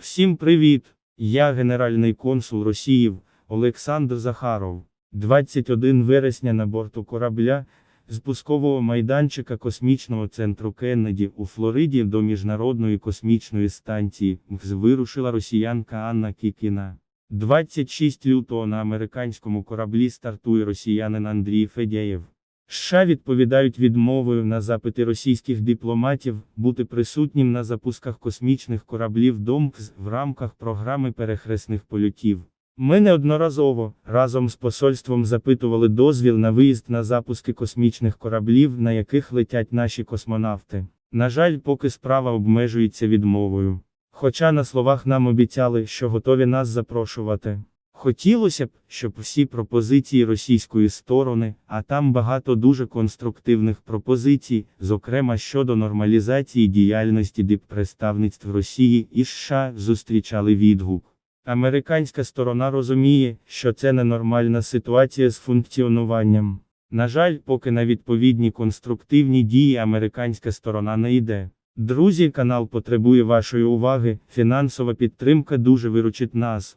Всім привіт! Я генеральний консул Росії Олександр Захаров. 21 вересня на борту корабля з пускового майданчика космічного центру Кеннеді у Флориді до Міжнародної космічної станції МКС вирушила росіянка Анна Кікіна. 26 лютого на американському кораблі стартує росіянин Андрій Федяєв. США відповідають відмовою на запити російських дипломатів бути присутнім на запусках космічних кораблів ДОМКС в рамках програми перехресних польотів. Ми неодноразово разом з посольством запитували дозвіл на виїзд на запуски космічних кораблів, на яких летять наші космонавти. На жаль, поки справа обмежується відмовою. Хоча на словах нам обіцяли, що готові нас запрошувати. Хотілося б, щоб всі пропозиції російської сторони, а там багато дуже конструктивних пропозицій, зокрема щодо нормалізації діяльності диппредставництв Росії і США, зустрічали відгук. Американська сторона розуміє, що це ненормальна ситуація з функціонуванням. На жаль, поки на відповідні конструктивні дії американська сторона не йде. Друзі, канал потребує вашої уваги, фінансова підтримка дуже виручить нас.